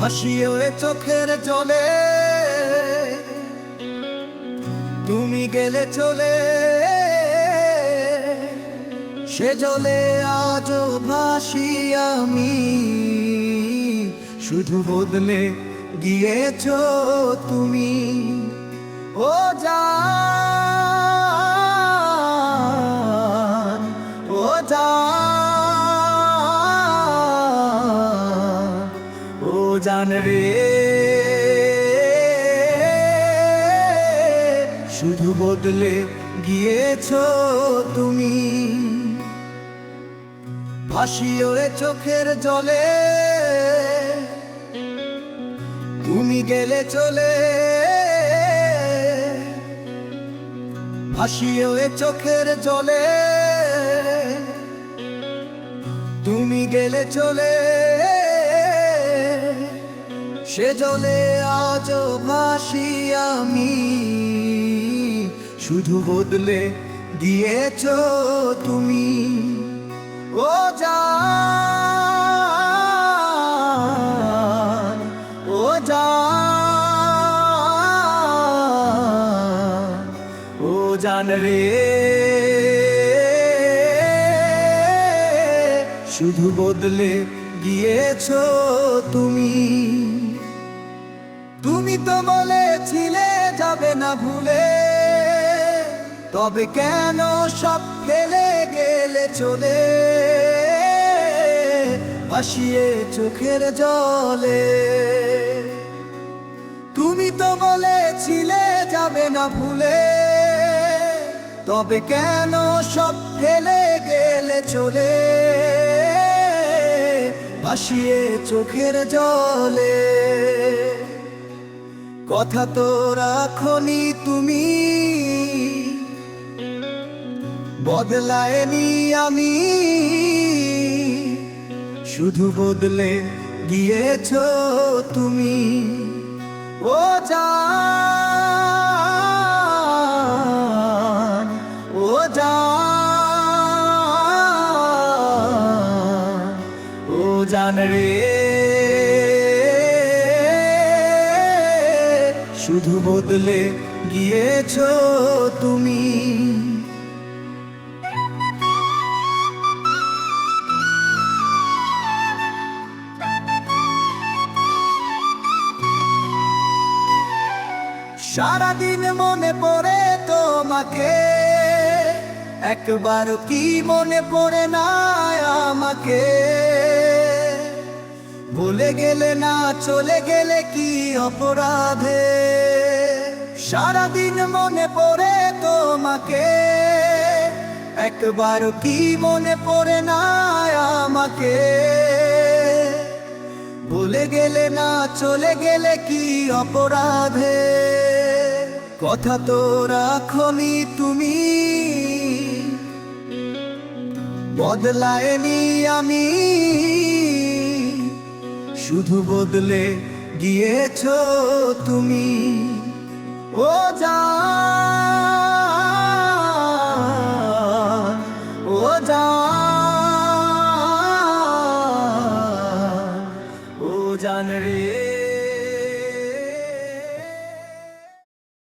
ভাসিয়ে চোখের জলে। তুমি গেলে চলে। সে জলে আজ ভাসি আমি। শুধু বদলে গিয়েছ তুমি। জান শুধু বদলে গিয়েছ তুমি। ভাসিও এ চোখের জলে। তুমি গেলে চলে। ভাসিও এ চোখের জলে। তুমি গেলে চলে। সে জলে আজও ভাসি আমি। শুধু বদলে দিয়েছ তুমি। ও জান ও জান ও জান রে। শুধু বদলে গিয়েছ তুমি। তুমি তো বলেছিলে যাবে না ভুলে। তবে কেন সব ফেলে গেলে চলে? ভাসিয়ে চোখের জলে। তুমি তো বলেছিলে যাবে না ভুলে। তবে কেন সব ফেলে গেলে চলে? ভাসিয়ে চোখের জলে। কথা তো রাখনি তুমি। বদলায়নি আমি। শুধু বদলে গিয়েছ তুমি। ও যা ও জান। ও জান রে। শুধু বদলে গিয়েছ তুমি। সারাদিন মনে পড়ে তোমাকে একবার কি মনে পড়ে না আমাকে? ভুলে গেলে না, চলে গেলে কি অপরাধে? সারাদিন মনে পড়ে তোমাকে। একবার কি মনে পড়ে না আমাকে? ভুলে গেলে না, চলে গেলে কি অপরাধে? কথা তো রাখনি তুমি। বদলায়নি আমি। শুধু বদলে গিয়েছ তুমি। ও যা